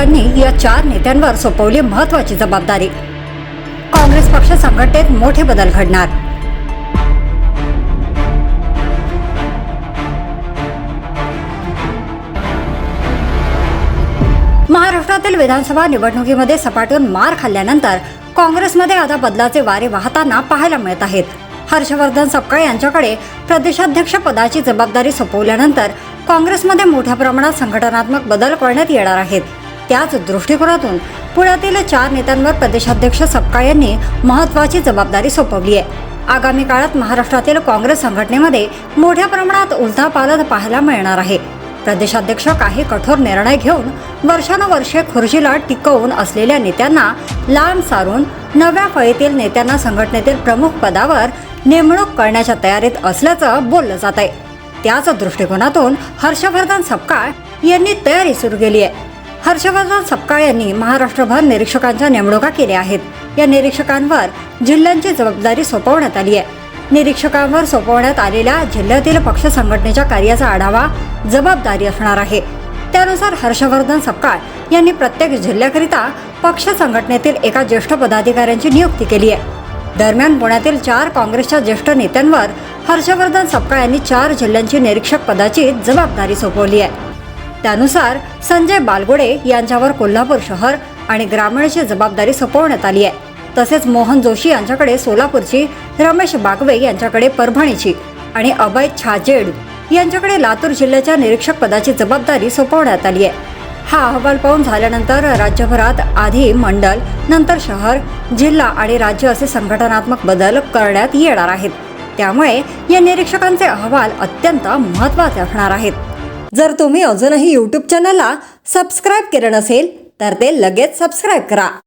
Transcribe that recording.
सपकाळांनी या चार नेत्यांवर सोपवली महत्वाची जबाबदारी. काँग्रेस पक्ष संघटनेत मोठे बदल घडणार. महाराष्ट्रातील विधानसभा निवडणुकीमध्ये सपाटून मार खाल्ल्यानंतर काँग्रेसमध्ये आता बदलाचे वारे वाहताना पाहायला मिळत आहेत. हर्षवर्धन सपकाळ यांच्याकडे प्रदेशाध्यक्ष पदाची जबाबदारी सोपवल्यानंतर काँग्रेसमध्ये मोठ्या प्रमाणात संघटनात्मक बदल करण्यात येणार आहेत. त्याच दृष्टिकोनातून पुण्यातील चार नेत्यांवर प्रदेशाध्यक्ष सपकाळ यांनी महत्वाची जबाबदारी सोपवली आहे. आगामी काळात महाराष्ट्रातील काँग्रेस संघटनेमध्ये मोठ्या प्रमाणात उलथापालथ पाहायला मिळणार आहे. प्रदेशाध्यक्ष काही कठोर निर्णय घेऊन वर्षानुवर्षे खुर्चीला टिकवून असलेल्या नेत्यांना लांब सारून नव्या फळीतील नेत्यांना संघटनेतील प्रमुख पदावर नेमणूक करण्याच्या तयारीत असल्याचं बोललं जात आहे त्याच दृष्टिकोनातून हर्षवर्धन सपकाळ यांनी तयारी सुरू केली आहे. हर्षवर्धन सपकाळ यांनी महाराष्ट्रभर निरीक्षकांच्या नेमणुका केल्या आहेत. या निरीक्षकांवर जिल्ह्यांची जबाबदारी सोपवण्यात आली आहे. निरीक्षकांवर सोपवण्यात आलेल्या जिल्ह्यातील पक्ष संघटनेच्या कार्याचा आढावा जबाबदारी असणार आहे. त्यानुसार हर्षवर्धन सपकाळ यांनी प्रत्येक जिल्ह्याकरिता पक्ष संघटनेतील एका ज्येष्ठ पदाधिकाऱ्यांची नियुक्ती केली आहे. दरम्यान पुण्यातील चार काँग्रेसच्या ज्येष्ठ नेत्यांवर हर्षवर्धन सपकाळ यांनी चार जिल्ह्यांची निरीक्षक पदाची जबाबदारी सोपवली आहे. त्यानुसार संजय बालगोडे यांच्यावर कोल्हापूर शहर आणि ग्रामीणची जबाबदारी सोपवण्यात आली आहे. तसेच मोहन जोशी यांच्याकडे सोलापूरची रमेश बागवे यांच्याकडे परभणीची आणि अभय छाजेड यांच्याकडे लातूर जिल्ह्याच्या निरीक्षक पदाची जबाबदारी सोपवण्यात आली आहे. हा अहवाल पाहून झाल्यानंतर राज्यभरात आधी मंडल नंतर शहर जिल्हा आणि राज्य असे संघटनात्मक बदल करण्यात येणार आहेत. त्यामुळे या निरीक्षकांचे अहवाल अत्यंत महत्त्वाचे असणार आहेत. जर तुम्ही अजूनही यूट्यूब चॅनलला सबस्क्राईब केलं नसेल तर ते लगेच सबस्क्राईब करा.